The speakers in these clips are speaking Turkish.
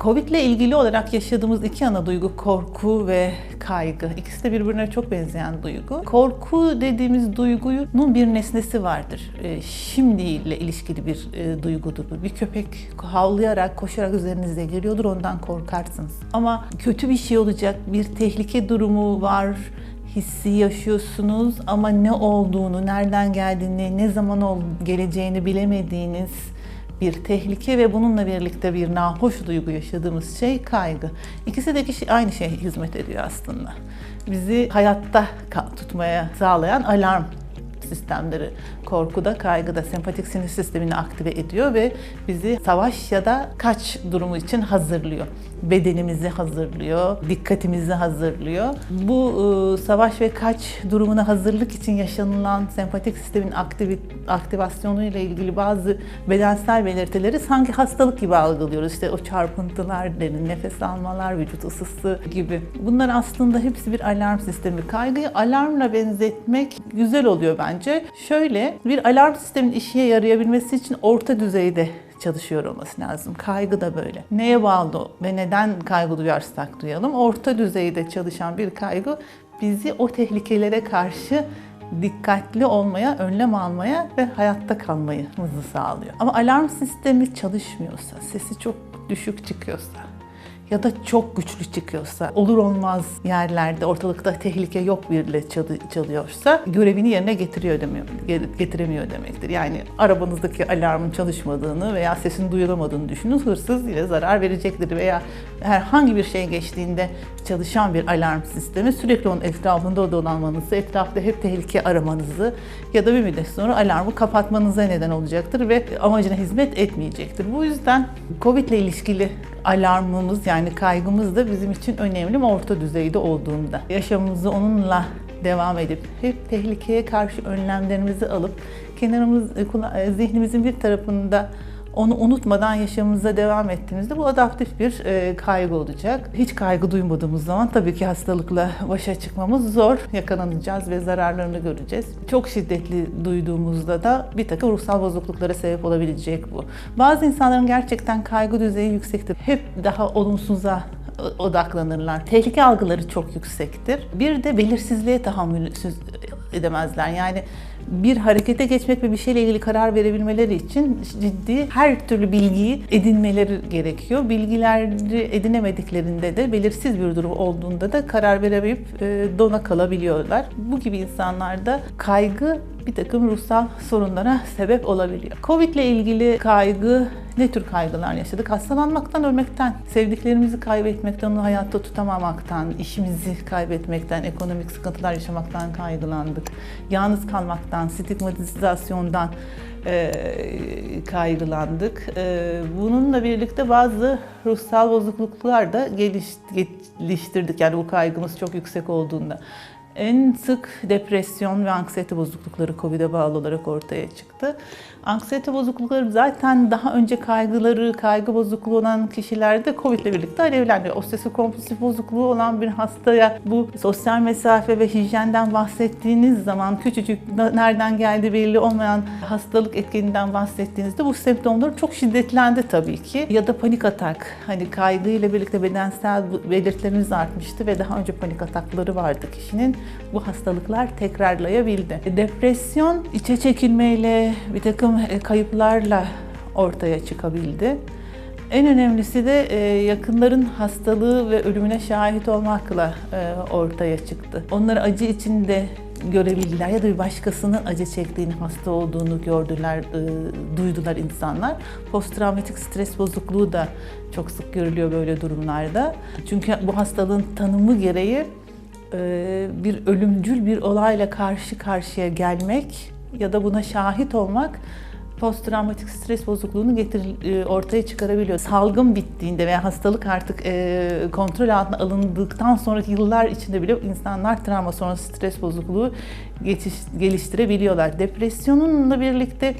Covid ile ilgili olarak yaşadığımız iki ana duygu korku ve kaygı. İkisi de birbirine çok benzeyen duygu. Korku dediğimiz duygunun bir nesnesi vardır. E, şimdiyle ilişkili bir e, duygudur bu. Bir köpek havlayarak, koşarak üzerinize geliyordur ondan korkarsınız. Ama kötü bir şey olacak, bir tehlike durumu var, hissi yaşıyorsunuz ama ne olduğunu, nereden geldiğini, ne zaman geleceğini bilemediğiniz bir tehlike ve bununla birlikte bir nahoş duygu yaşadığımız şey kaygı. İkisi de kişi aynı şeye hizmet ediyor aslında. Bizi hayatta tutmaya sağlayan alarm sistemleri korkuda, kaygıda sempatik sinir sistemini aktive ediyor ve bizi savaş ya da kaç durumu için hazırlıyor. Bedenimizi hazırlıyor, dikkatimizi hazırlıyor. Bu e, savaş ve kaç durumuna hazırlık için yaşanılan sempatik sistemin aktivi, aktivasyonu ile ilgili bazı bedensel belirtileri sanki hastalık gibi algılıyoruz. İşte o çarpıntılar, derin nefes almalar, vücut ısısı gibi. Bunlar aslında hepsi bir alarm sistemi. Kaygıyı alarmla benzetmek güzel oluyor bence. Şöyle bir alarm sistemin işe yarayabilmesi için orta düzeyde çalışıyor olması lazım. Kaygı da böyle. Neye bağlı ve neden kaygı duyarsak duyalım. Orta düzeyde çalışan bir kaygı bizi o tehlikelere karşı dikkatli olmaya, önlem almaya ve hayatta kalmayımızı sağlıyor. Ama alarm sistemi çalışmıyorsa, sesi çok düşük çıkıyorsa, ya da çok güçlü çıkıyorsa, olur olmaz yerlerde ortalıkta tehlike yok biriyle çalı- çalıyorsa görevini yerine getiriyor demiyor, ge- getiremiyor demektir. Yani arabanızdaki alarmın çalışmadığını veya sesini duyulamadığını düşünün, hırsız yine zarar verecektir veya herhangi bir şey geçtiğinde çalışan bir alarm sistemi sürekli onun etrafında dolanmanızı, etrafta hep tehlike aramanızı ya da bir müddet sonra alarmı kapatmanıza neden olacaktır ve amacına hizmet etmeyecektir. Bu yüzden Covid ile ilişkili alarmımız yani kaygımız da bizim için önemli orta düzeyde olduğunda. Yaşamımızı onunla devam edip hep tehlikeye karşı önlemlerimizi alıp kenarımız, e, e, zihnimizin bir tarafında onu unutmadan yaşamımıza devam ettiğimizde bu adaptif bir e, kaygı olacak. Hiç kaygı duymadığımız zaman tabii ki hastalıkla başa çıkmamız zor. Yakalanacağız ve zararlarını göreceğiz. Çok şiddetli duyduğumuzda da bir takım ruhsal bozukluklara sebep olabilecek bu. Bazı insanların gerçekten kaygı düzeyi yüksektir. Hep daha olumsuza odaklanırlar. Tehlike algıları çok yüksektir. Bir de belirsizliğe tahammül edemezler. Yani bir harekete geçmek ve bir şeyle ilgili karar verebilmeleri için ciddi her türlü bilgiyi edinmeleri gerekiyor. Bilgileri edinemediklerinde de belirsiz bir durum olduğunda da karar veremeyip e, dona kalabiliyorlar. Bu gibi insanlarda kaygı bir takım ruhsal sorunlara sebep olabiliyor. Covid ile ilgili kaygı ne tür kaygılar yaşadık? Hastalanmaktan, ölmekten, sevdiklerimizi kaybetmekten, onu hayatta tutamamaktan, işimizi kaybetmekten, ekonomik sıkıntılar yaşamaktan kaygılandık. Yalnız kalmaktan, stigmatizasyondan e, kaygılandık. E, bununla birlikte bazı ruhsal bozukluklar da geliş, geliştirdik. Yani bu kaygımız çok yüksek olduğunda. En sık depresyon ve anksiyete bozuklukları COVID'e bağlı olarak ortaya çıktı. Anksiyete bozuklukları zaten daha önce kaygıları, kaygı bozukluğu olan kişilerde COVID ile birlikte alevlendi. Obsesif bozukluğu olan bir hastaya bu sosyal mesafe ve hijyenden bahsettiğiniz zaman küçücük nereden geldi belli olmayan hastalık etkeninden bahsettiğinizde bu semptomlar çok şiddetlendi tabii ki. Ya da panik atak. Hani kaygı ile birlikte bedensel belirtilerimiz artmıştı ve daha önce panik atakları vardı kişinin. Bu hastalıklar tekrarlayabildi. Depresyon içe çekilmeyle bir takım e, kayıplarla ortaya çıkabildi. En önemlisi de e, yakınların hastalığı ve ölümüne şahit olmakla e, ortaya çıktı. Onları acı içinde görebildiler ya da bir başkasının acı çektiğini, hasta olduğunu gördüler, duydular insanlar. Posttraumatik stres bozukluğu da çok sık görülüyor böyle durumlarda. Çünkü bu hastalığın tanımı gereği bir ölümcül bir olayla karşı karşıya gelmek ya da buna şahit olmak posttraumatik stres bozukluğunu getir, ortaya çıkarabiliyor. Salgın bittiğinde veya hastalık artık kontrol altına alındıktan sonraki yıllar içinde bile insanlar travma sonrası stres bozukluğu geçiş, geliştirebiliyorlar. Depresyonunla birlikte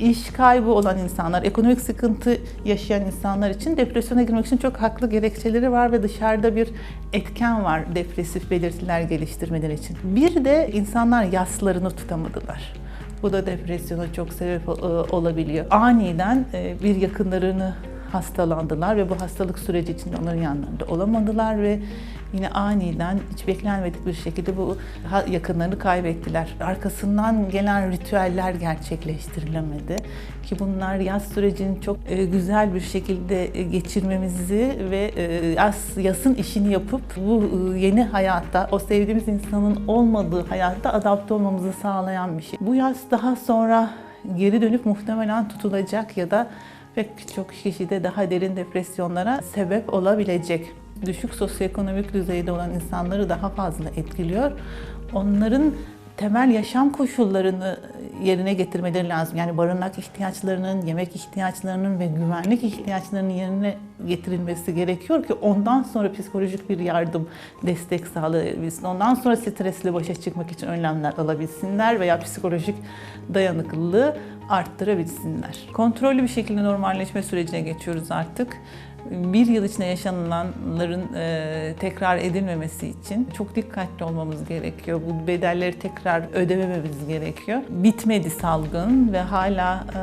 iş kaybı olan insanlar, ekonomik sıkıntı yaşayan insanlar için depresyona girmek için çok haklı gerekçeleri var ve dışarıda bir etken var depresif belirtiler geliştirmeleri için. Bir de insanlar yaslarını tutamadılar. Bu da depresyona çok sebep olabiliyor. Aniden bir yakınlarını hastalandılar ve bu hastalık süreci içinde onların yanlarında olamadılar ve yine aniden hiç beklenmedik bir şekilde bu yakınlarını kaybettiler. Arkasından gelen ritüeller gerçekleştirilemedi ki bunlar yaz sürecini çok e, güzel bir şekilde e, geçirmemizi ve e, yaz, yasın işini yapıp bu yeni hayatta o sevdiğimiz insanın olmadığı hayatta adapte olmamızı sağlayan bir şey. Bu yaz daha sonra geri dönüp muhtemelen tutulacak ya da pek çok kişide daha derin depresyonlara sebep olabilecek. Düşük sosyoekonomik düzeyde olan insanları daha fazla etkiliyor. Onların temel yaşam koşullarını yerine getirmeleri lazım. Yani barınak ihtiyaçlarının, yemek ihtiyaçlarının ve güvenlik ihtiyaçlarının yerine getirilmesi gerekiyor ki ondan sonra psikolojik bir yardım, destek sağlayabilsin. Ondan sonra stresle başa çıkmak için önlemler alabilsinler veya psikolojik dayanıklılığı arttırabilsinler. Kontrollü bir şekilde normalleşme sürecine geçiyoruz artık bir yıl içinde yaşanılanların e, tekrar edilmemesi için çok dikkatli olmamız gerekiyor. Bu bedelleri tekrar ödemememiz gerekiyor. Bitmedi salgın ve hala e,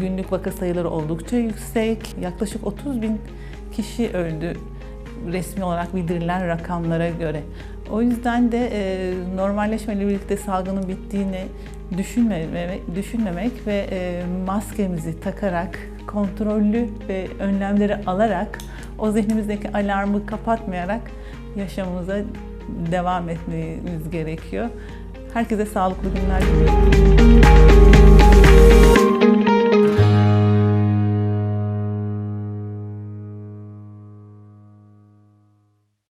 günlük vaka sayıları oldukça yüksek. Yaklaşık 30 bin kişi öldü resmi olarak bildirilen rakamlara göre. O yüzden de e, normalleşmeyle birlikte salgının bittiğini düşünmemek, düşünmemek ve e, maskemizi takarak, kontrollü ve önlemleri alarak, o zihnimizdeki alarmı kapatmayarak yaşamımıza devam etmemiz gerekiyor. Herkese sağlıklı günler diliyorum.